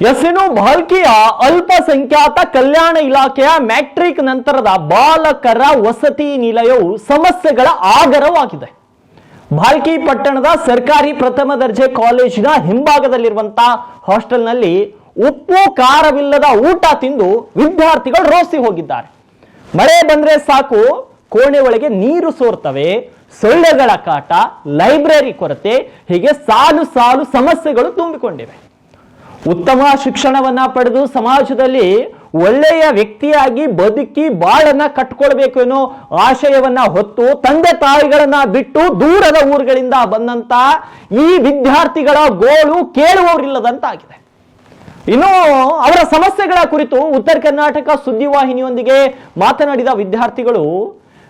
S ಇನ್ನು ಭಾಲ್ಕಿಯ ಅಲ್ಪಸಂಖ್ಯಾತ ಕಲ್ಯಾಣ ಇಲಾಖೆಯ ಮ್ಯಾಟ್ರಿಕ್ ನಂತರದ ಬಾಲಕರ ವಸತಿ ನಿಲಯವು ಸಮಸ್ಯೆಗಳ ಆಗರವಾಗಿದೆ. ಭಾಲ್ಕಿ ಪಟ್ಟಣದ ಸರ್ಕಾರಿ ಪ್ರಥಮ ದರ್ಜೆ ಕಾಲೇಜಿನ ಹಿಂಭಾಗದಲ್ಲಿರುವಂತಹ ಹಾಸ್ಟೆಲ್ನಲ್ಲಿ ಉಪ್ಪು, ಖಾರವಿಲ್ಲದ ಊಟ ತಿಂದು ವಿದ್ಯಾರ್ಥಿಗಳು ರೋಸಿ ಹೋಗಿದ್ದಾರೆ. ಮಳೆ ಬಂದ್ರೆ ಸಾಕು, ಕೋಣೆ ಒಳಗೆ ನೀರು ಸೋರ್ತವೆ, ಸೊಳ್ಳೆಗಳ ಕಾಟ, ಲೈಬ್ರರಿ ಕೊರತೆ, ಹೀಗೆ ಸಾಲು ಸಾಲು ಸಮಸ್ಯೆಗಳು ತುಂಬಿಕೊಂಡಿವೆ. ಉತ್ತಮ ಶಿಕ್ಷಣವನ್ನ ಪಡೆದು ಸಮಾಜದಲ್ಲಿ ಒಳ್ಳೆಯ ವ್ಯಕ್ತಿಯಾಗಿ ಬದುಕಿ ಬಾಳನ್ನ ಕಟ್ಕೊಳ್ಬೇಕು ಅನ್ನೋ ಆಶಯವನ್ನ ಹೊತ್ತು ತಂದೆ ತಾಯಿಗಳನ್ನ ಬಿಟ್ಟು ದೂರದ ಊರುಗಳಿಂದ ಬಂದಂತ ಈ ವಿದ್ಯಾರ್ಥಿಗಳ ಗೋಳು ಕೇಳುವವರಿಲ್ಲದಂತಾಗಿದೆ. ಇನ್ನು ಅವರ ಸಮಸ್ಯೆಗಳ ಕುರಿತು ಉತ್ತರ ಕರ್ನಾಟಕ ಸುದ್ದಿವಾಹಿನಿಯೊಂದಿಗೆ ಮಾತನಾಡಿದ ವಿದ್ಯಾರ್ಥಿಗಳು,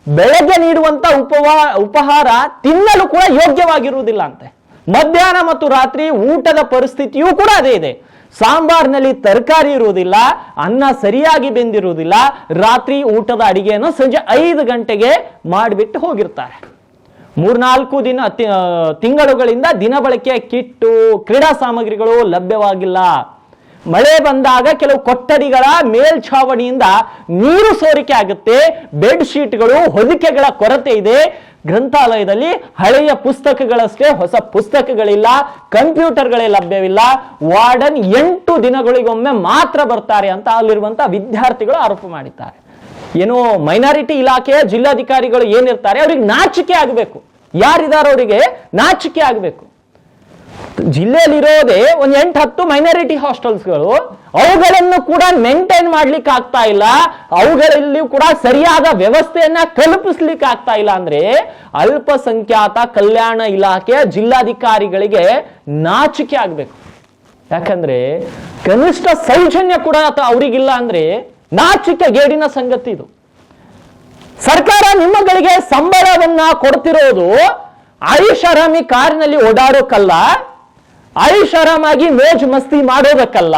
ಬೆಳಗ್ಗೆ ನೀಡುವಂತ ಉಪವಾ, ಉಪಹಾರ ತಿನ್ನಲು ಕೂಡ ಯೋಗ್ಯವಾಗಿರುವುದಿಲ್ಲ ಅಂತೆ. ಮಧ್ಯಾಹ್ನ ಮತ್ತು ರಾತ್ರಿ ಊಟದ ಪರಿಸ್ಥಿತಿಯೂ ಕೂಡ ಅದೇ ಇದೆ. ಸಾಂಬಾರ್ನಲ್ಲಿ ತರಕಾರಿ ಇರುವುದಿಲ್ಲ, ಅನ್ನ ಸರಿಯಾಗಿ ಬೆಂದಿರುವುದಿಲ್ಲ, ರಾತ್ರಿ ಊಟದ ಅಡಿಗೆಯನ್ನು ಸಂಜೆ ಐದು ಗಂಟೆಗೆ ಮಾಡಿಬಿಟ್ಟು ಹೋಗಿರ್ತಾರೆ. ಮೂರ್ನಾಲ್ಕು ದಿನ ತಿಂಗಳುಗಳಿಂದ ದಿನ ಬಳಕೆಯ ಕಿಟ್ಟು, ಕ್ರೀಡಾ ಸಾಮಗ್ರಿಗಳು ಲಭ್ಯವಾಗಿಲ್ಲ. ಮಳೆ ಬಂದಾಗ ಕೆಲವು ಕೊಠಡಿಗಳ ಮೇಲ್ಛಾವಣಿಯಿಂದ ನೀರು ಸೋರಿಕೆ ಆಗುತ್ತೆ ಬೆಡ್ ಶೀಟ್ಗಳು ಹೊದಿಕೆಗಳ ಕೊರತೆ ಇದೆ ಗ್ರಂಥಾಲಯದಲ್ಲಿ ಹಳೆಯ ಪುಸ್ತಕಗಳಷ್ಟೇ ಹೊಸ ಪುಸ್ತಕಗಳಿಲ್ಲ, ಕಂಪ್ಯೂಟರ್ಗಳೇ ಲಭ್ಯವಿಲ್ಲ. ವಾರ್ಡನ್ ಎಂಟು ದಿನಗಳಿಗೊಮ್ಮೆ ಮಾತ್ರ ಬರ್ತಾರೆ ಅಂತ ಅಲ್ಲಿರುವಂತಹ ವಿದ್ಯಾರ್ಥಿಗಳು ಆರೋಪ ಮಾಡಿದ್ದಾರೆ. ಏನು ಮೈನಾರಿಟಿ ಇಲಾಖೆಯ ಜಿಲ್ಲಾಧಿಕಾರಿಗಳು ಏನಿರ್ತಾರೆ, ಅವ್ರಿಗೆ ನಾಚಿಕೆ ಆಗಬೇಕು. ಯಾರಿದಾರೋ ಅವರಿಗೆ ನಾಚಿಕೆ ಆಗಬೇಕು. ಜಿಲ್ಲೆಯಲ್ಲಿರೋದೇ ಒಂದ್ ಎಂಟು ಹತ್ತು ಮೈನಾರಿಟಿ ಹಾಸ್ಟೆಲ್ಸ್ಗಳು ಅವುಗಳನ್ನು ಕೂಡ ಮೇಂಟೈನ್ ಮಾಡ್ಲಿಕ್ಕೆ ಆಗ್ತಾ ಇಲ್ಲ. ಅವುಗಳಲ್ಲಿ ಕೂಡ ಸರಿಯಾದ ವ್ಯವಸ್ಥೆಯನ್ನ ಕಲ್ಪಿಸ್ಲಿಕ್ಕೆ ಆಗ್ತಾ ಇಲ್ಲ ಅಂದ್ರೆ ಅಲ್ಪಸಂಖ್ಯಾತ ಕಲ್ಯಾಣ ಇಲಾಖೆಯ ಜಿಲ್ಲಾಧಿಕಾರಿಗಳಿಗೆ ನಾಚಿಕೆ ಆಗ್ಬೇಕು. ಯಾಕಂದ್ರೆ ಕನಿಷ್ಠ ಸೌಜನ್ಯ ಕೂಡ ಅವರಿಗಿಲ್ಲ ಅಂದ್ರೆ ನಾಚಿಕೆ ಗೇಡಿನ ಸಂಗತಿ ಇದು. ಸರ್ಕಾರ ನಿಮ್ಮಗಳಿಗೆ ಸಂಬಳವನ್ನ ಕೊಡ್ತಿರೋದು ಐಷಾರಾಮಿ ಕಾರಿನಲ್ಲಿ ಐಷಾರಾಮಾಗಿ ಮೋಜ್ ಮಸ್ತಿ ಮಾಡೋದಕ್ಕಲ್ಲ,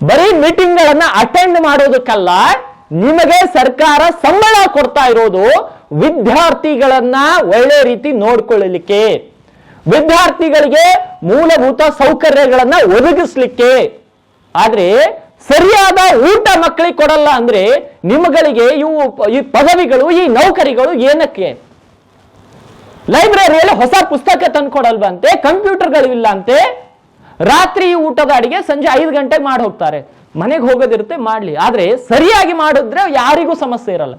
ಬರೀ ಮೀಟಿಂಗ್ಗಳನ್ನ ಅಟೆಂಡ್ ಮಾಡೋದಕ್ಕಲ್ಲ, ನಿಮಗೆ ಸರ್ಕಾರ ಸಂಬಳ ಕೊಡ್ತಾ ಇರೋದು ವಿದ್ಯಾರ್ಥಿಗಳನ್ನ ಒಳ್ಳೆ ರೀತಿ ನೋಡ್ಕೊಳ್ಳಲಿಕ್ಕೆ ವಿದ್ಯಾರ್ಥಿಗಳಿಗೆ ಮೂಲಭೂತ ಸೌಕರ್ಯಗಳನ್ನ ಒದಗಿಸ್ಲಿಕ್ಕೆ. ಆದ್ರೆ ಸರಿಯಾದ ಊಟ ಮಕ್ಕಳಿಗೆ ಕೊಡಲ್ಲ ಅಂದ್ರೆ ನಿಮಗಳಿಗೆ ಇವು ಈ ಪದವಿಗಳು, ಈ ನೌಕರಿಗಳು ಏನಕ್ಕೆ? ಲೈಬ್ರರಿಯಲ್ಲಿ ಹೊಸ ಪುಸ್ತಕ ತಂದ್ಕೊಡಲ್ವಂತೆ ಕಂಪ್ಯೂಟರ್ಗಳಿಲ್ಲ ಅಂತೆ ರಾತ್ರಿ ಊಟದ ಅಡಿಗೆ ಸಂಜೆ ಐದು ಗಂಟೆಗೆ ಮಾಡಿ ಹೋಗ್ತಾರೆ. ಮನೆಗೆ ಹೋಗೋದಿರುತ್ತೆ, ಮಾಡಲಿ. ಆದ್ರೆ ಸರಿಯಾಗಿ ಮಾಡಿದ್ರೆ ಯಾರಿಗೂ ಸಮಸ್ಯೆ ಇರಲ್ಲ.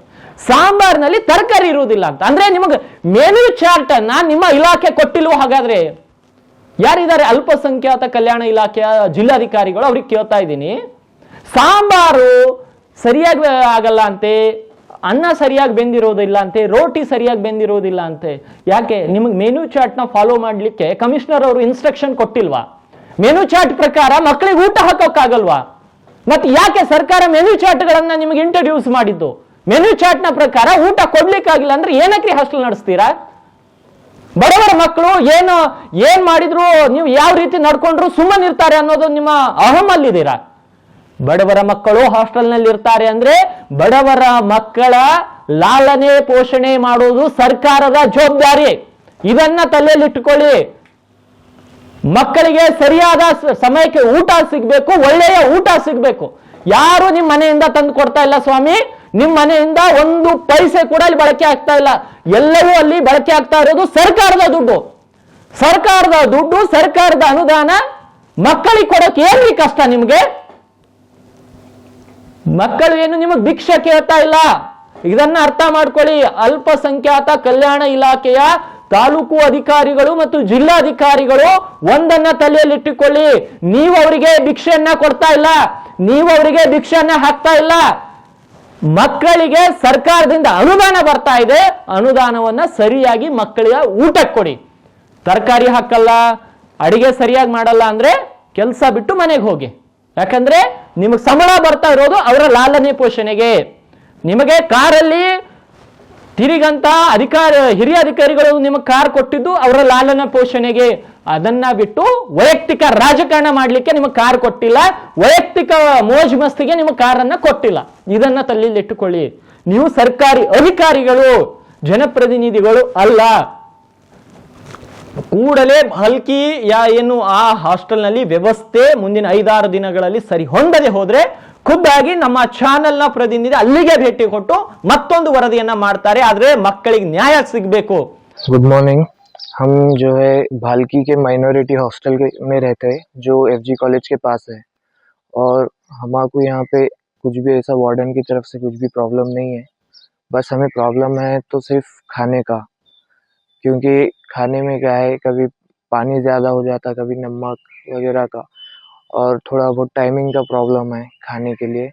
ಸಾಂಬಾರ್ನಲ್ಲಿ ತರಕಾರಿ ಇರುವುದಿಲ್ಲ ಅಂತ. ಅಂದ್ರೆ ನಿಮಗೆ ಮೆನು ಚಾರ್ಟ್ ನಿಮ್ಮ ಇಲಾಖೆ ಕೊಟ್ಟಿಲ್ವೋ ಹಾಗಾದ್ರೆ? ಯಾರಿದ್ದಾರೆ? ಅಲ್ಪಸಂಖ್ಯಾತ ಕಲ್ಯಾಣ ಇಲಾಖೆಯ ಜಿಲ್ಲಾಧಿಕಾರಿಗಳು, ಅವ್ರಿಗೆ ಕೇಳ್ತಾ ಇದ್ದೀನಿ. ಸಾಂಬಾರು ಸರಿಯಾಗಿ ಆಗಲ್ಲ ಅಂತೆ. ಅನ್ನ ಸರಿಯಾಗಿ ಬೆಂದಿರೋದಿಲ್ಲ ಅಂತೆ, ರೋಟಿ ಸರಿಯಾಗಿ ಬೆಂದಿರೋದಿಲ್ಲ ಅಂತೆ. ಯಾಕೆ? ನಿಮಗೆ ಮೆನು ಚಾರ್ಟ್ನ ಫಾಲೋ ಮಾಡಲಿಕ್ಕೆ ಕಮಿಷನರ್ ಅವರು ಇನ್ಸ್ಟ್ರಕ್ಷನ್ ಕೊಟ್ಟಿಲ್ವಾ? ಮೆನು ಚಾರ್ಟ್ ಪ್ರಕಾರ ಮಕ್ಕಳಿಗೆ ಊಟ ಹಾಕೋಕ್ಕಾಗಲ್ವಾ? ಮತ್ತೆ ಯಾಕೆ ಸರ್ಕಾರ ಮೆನು ಚಾರ್ಟ್ಗಳನ್ನ ನಿಮಗೆ ಇಂಟ್ರೊಡ್ಯೂಸ್ ಮಾಡಿದ್ದು? ಮೆನು ಚಾರ್ಟ್ನ ಪ್ರಕಾರ ಊಟ ಕೊಡ್ಲಿಕ್ಕಾಗಿಲ್ಲ ಅಂದ್ರೆ ಏನಕ್ಕೆ ಹಾಸ್ಟೆಲ್ ನಡೆಸ್ತೀರಾ? ಬಡವರ ಮಕ್ಕಳು ಏನು, ಏನ್ ಮಾಡಿದ್ರು, ನೀವು ಯಾವ ರೀತಿ ನಡ್ಕೊಂಡ್ರು ಸುಮ್ಮನಿರ್ತಾರೆ ಅನ್ನೋದು ನಿಮ್ಮ ಅಹಮಲ್ಲಿದ್ದೀರಾ? ಬಡವರ ಮಕ್ಕಳು ಹಾಸ್ಟೆಲ್ನಲ್ಲಿ ಇರ್ತಾರೆ ಅಂದ್ರೆ ಬಡವರ ಮಕ್ಕಳ ಲಾಲನೆ ಪೋಷಣೆ ಮಾಡುವುದು ಸರ್ಕಾರದ ಜವಾಬ್ದಾರಿ. ಇದನ್ನ ತಲೆಯಲ್ಲಿಟ್ಟುಕೊಳ್ಳಿ. ಮಕ್ಕಳಿಗೆ ಸರಿಯಾದ ಸಮಯಕ್ಕೆ ಊಟ ಸಿಗಬೇಕು, ಒಳ್ಳೆಯ ಊಟ ಸಿಗಬೇಕು. ಯಾರು ನಿಮ್ಮ ಮನೆಯಿಂದ ತಂದು ಕೊಡ್ತಾ ಇಲ್ಲ ಸ್ವಾಮಿ? ನಿಮ್ಮ ಮನೆಯಿಂದ ಒಂದು ಪೈಸೆ ಕೂಡ ಅಲ್ಲಿ ಬಳಕೆ ಆಗ್ತಾ ಇಲ್ಲ. ಎಲ್ಲವೂ ಅಲ್ಲಿ ಬಳಕೆ ಆಗ್ತಾ ಇರೋದು ಸರ್ಕಾರದ ದುಡ್ಡು. ಸರ್ಕಾರದ ದುಡ್ಡು ಸರ್ಕಾರದ ಅನುದಾನ ಮಕ್ಕಳಿಗೆ ಕೊಡೋಕೆ ಏನ್ರಿ ಕಷ್ಟ ನಿಮ್ಗೆ? ಮಕ್ಕಳು ಏನು ನಿಮಗೆ ಭಿಕ್ಷೆ ಕೇಳ್ತಾ ಇಲ್ಲ? ಇದನ್ನ ಅರ್ಥ ಮಾಡ್ಕೊಳ್ಳಿ. ಅಲ್ಪಸಂಖ್ಯಾತ ಕಲ್ಯಾಣ ಇಲಾಖೆಯ ತಾಲೂಕು ಅಧಿಕಾರಿಗಳು ಮತ್ತು ಜಿಲ್ಲಾಧಿಕಾರಿಗಳು ಒಂದನ್ನ ತಲೆಯಲ್ಲಿಟ್ಟುಕೊಳ್ಳಿ. ನೀವು ಅವರಿಗೆ ಭಿಕ್ಷೆಯನ್ನ ಕೊಡ್ತಾ ಇಲ್ಲ. ನೀವು ಅವರಿಗೆ ಭಿಕ್ಷೆಯನ್ನ ಹಾಕ್ತಾ ಇಲ್ಲ. ಮಕ್ಕಳಿಗೆ ಸರ್ಕಾರದಿಂದ ಅನುದಾನ ಬರ್ತಾ ಇದೆ. ಅನುದಾನವನ್ನ ಸರಿಯಾಗಿ ಮಕ್ಕಳಿಗೆ ಊಟಕ್ಕೆ ಕೊಡಿ. ತರಕಾರಿ ಹಾಕಲ್ಲ, ಅಡಿಗೆ ಸರಿಯಾಗಿ ಮಾಡಲ್ಲ ಅಂದ್ರೆ ಕೆಲಸ ಬಿಟ್ಟು ಮನೆಗೆ ಹೋಗಿ. ಯಾಕಂದ್ರೆ ನಿಮಗೆ ಸಂಬಳ ಬರ್ತಾ ಇರೋದು ಅವರ ಲಾಲನೆ ಪೋಷಣೆಗೆ. ನಿಮಗೆ ಕಾರಲ್ಲಿ ತಿರಿಗಂತ ಅಧಿಕಾರ, ಹಿರಿಯ ಅಧಿಕಾರಿಗಳು ನಿಮಗೆ ಕಾರ್ ಕೊಟ್ಟಿದ್ದು ಅವರ ಲಾಲನ ಪೋಷಣೆಗೆ. ಅದನ್ನ ಬಿಟ್ಟು ವೈಯಕ್ತಿಕ ರಾಜಕಾರಣ ಮಾಡಲಿಕ್ಕೆ ನಿಮಗೆ ಕಾರ್ ಕೊಟ್ಟಿಲ್ಲ, ವೈಯಕ್ತಿಕ ಮೋಜ್ ಮಸ್ತಿಗೆ ನಿಮಗೆ ಕಾರನ್ನ ಕೊಟ್ಟಿಲ್ಲ. ಇದನ್ನ ತಲೆಯಲ್ಲಿ ಇಟ್ಟುಕೊಳ್ಳಿ ನೀವು ಸರ್ಕಾರಿ ಅಧಿಕಾರಿಗಳು, ಜನಪ್ರತಿನಿಧಿಗಳು ಅಲ್ಲ. ಕೂಡಲೇ ಹಲ್ಕಿ ಯಾ ಏನು ಆ ಹಾಸ್ಟೆಲ್ನಲ್ಲಿ ವ್ಯವಸ್ಥೆ ಮುಂದಿನ ಐದಾರು ದಿನಗಳಲ್ಲಿ ಸರಿ ಹೊಂದದೆ ಹೋದ್ರೆ ಖುದ್ದಾಗಿ ನಮ್ಮ ಚಾನೆಲ್ನ ಪ್ರತಿನಿಧಿ ಅಲ್ಲಿಗೆ ಭೇಟಿ ಕೊಟ್ಟು ಮತ್ತೊಂದು ವರದಿಯನ್ನ ಮಾಡ್ತಾರೆ ಆದ್ರೆ ಮಕ್ಕಳಿಗೆ ನ್ಯಾಯ ಸಿಗಬೇಕು गुड मॉर्निंग हम जो है भालकी के माइनॉरिटी हॉस्टल के में रहते हैं जो एफजी कॉलेज के पास है और हमारे यहाँ पे कुछ भी ऐसा वार्डन की तरफ से कुछ भी प्रॉब्लम नहीं है बस हमें प्रॉब्लम है तो सिर्फ खाने का क्योंकि खाने में क्या है, कभी पानी ज़्यादा हो जाता, कभी नमक वगैरह का और थोड़ा बहुत टाइमिंग का प्रॉब्लम है खाने के लिए।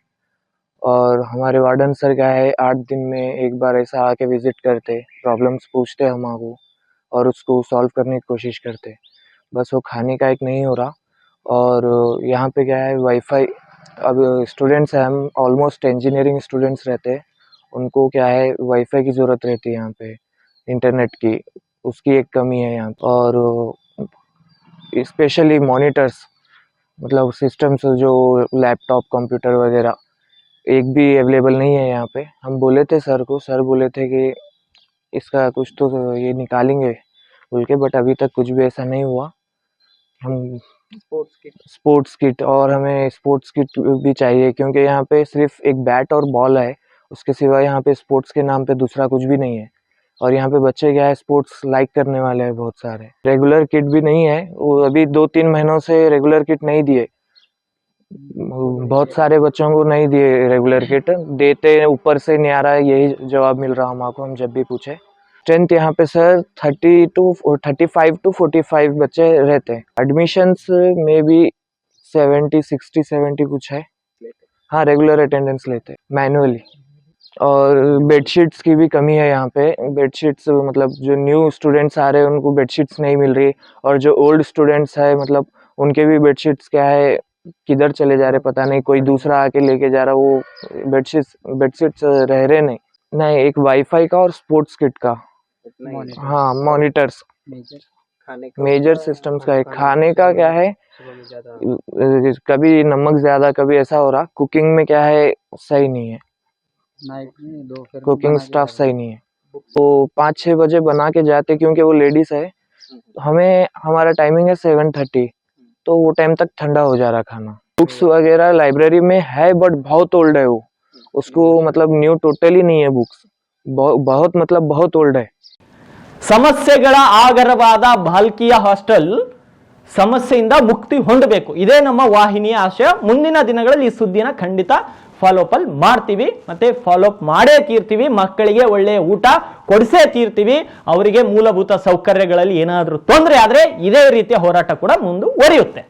और हमारे वार्डन सर क्या है, आठ दिन में एक बार ऐसा आके विज़िट करते प्रॉब्लम्स पूछते हमारे और उसको सॉल्व करने की कोशिश करते। बस वो खाने का एक नहीं हो रहा और यहाँ पे क्या है वाईफाई अब स्टूडेंट्स हैं, हम ऑलमोस्ट इंजीनियरिंग स्टूडेंट्स रहते हैं, उनको क्या है वाईफाई की ज़रूरत रहती है यहाँ पे। इंटरनेट की उसकी एक कमी है यहाँ। और स्पेशली मॉनिटर्स मतलब सिस्टम्स जो लैपटॉप कंप्यूटर वगैरह एक भी अवेलेबल नहीं है यहाँ पे। हम बोले थे सर को सर बोले थे कि इसका कुछ तो ये निकालेंगे बोल के बट अभी तक कुछ भी ऐसा नहीं हुआ। हम स्पोर्ट्स किट स्पोर्ट्स किट और हमें स्पोर्ट्स किट भी चाहिए क्योंकि यहाँ पे सिर्फ़ एक बैट और बॉल है उसके सिवा यहाँ पे स्पोर्ट्स के नाम पे दूसरा कुछ भी नहीं है। और यहाँ पे बच्चे क्या है स्पोर्ट्स लाइक करने वाले हैं बहुत सारे। रेगुलर किट भी नहीं है, वो अभी दो तीन महीनों से रेगुलर किट नहीं दिए। बहुत सारे बच्चों को नहीं दिए रेगुलर किट देते ऊपर से नहीं आ रहा है यही जवाब मिल रहा हमको हम जब भी पूछे। स्ट्रेंथ यहाँ पे sir thirty two thirty five to forty five बच्चे रहते हैं। एडमिशन्स में भी सेवेंटी सिक्सटी सेवेंटी कुछ है। हाँ रेगुलर अटेंडेंस लेते हैं मैनुअली और बेडशीट्स की भी कमी है यहाँ पे। बेडशीट्स मतलब जो न्यू स्टूडेंट्स आ रहे हैं उनको बेडशीट्स नहीं मिल रही। और जो ओल्ड स्टूडेंट्स है मतलब उनके भी बेडशीट्स क्या है किधर चले जा रहे पता नहीं। कोई दूसरा आके लेके जा रहा वो बेडशीट्स बेडशीट्स रह रहे नहीं। नहीं एक वाईफाई का और स्पोर्ट्स किट का। हाँ मॉनिटर्स मेजर सिस्टम्स का है खाने का क्या है कभी नमक ज़्यादा कभी ऐसा हो रहा। कुकिंग में क्या है सही नहीं है नाइट में दोपहर में कुकिंग बना के स्टाफ जाना। सही नहीं है वो पाँच छः बजे बना के जाते क्योंकि वो लेडीज़ है हमें हमारा टाइमिंग है सेवन थर्टी तो वो टाइम तक ठंडा हो जा रहा खाना बुक्स वगैरह लाइब्रेरी में है बट बहुत ओल्ड है वो उसको मतलब न्यू टोटली नहीं है बुक्स बहुत मतलब बहुत ओल्ड है ಸಮಸ್ಯೆಗಳ ಆಗರವಾದ ಬಾಲ್ಕಿಯ ಹಾಸ್ಟೆಲ್ ಸಮಸ್ಯೆಯಿಂದ ಮುಕ್ತಿ ಹೊಂದಬೇಕು ಇದೇ ನಮ್ಮ ವಾಹಿನಿಯ ಆಶಯ ಮುಂದಿನ ದಿನಗಳಲ್ಲಿ ಈ ಸುದ್ದಿನ ಖಂಡಿತ ಫಾಲೋಅಪ್ ಅಲ್ಲಿ ಮಾಡ್ತೀವಿ. ಮತ್ತೆ ಫಾಲೋಅಪ್ ಮಾಡೇ ತೀರ್ತೀವಿ. ಮಕ್ಕಳಿಗೆ ಒಳ್ಳೆಯ ಊಟ ಕೊಡಿಸೇ ತೀರ್ತೀವಿ. ಅವರಿಗೆ ಮೂಲಭೂತ ಸೌಕರ್ಯಗಳಲ್ಲಿ ಏನಾದರೂ ತೊಂದರೆ ಆದರೆ ಇದೇ ರೀತಿಯ ಹೋರಾಟ ಕೂಡ ಮುಂದುವರಿಯುತ್ತೆ.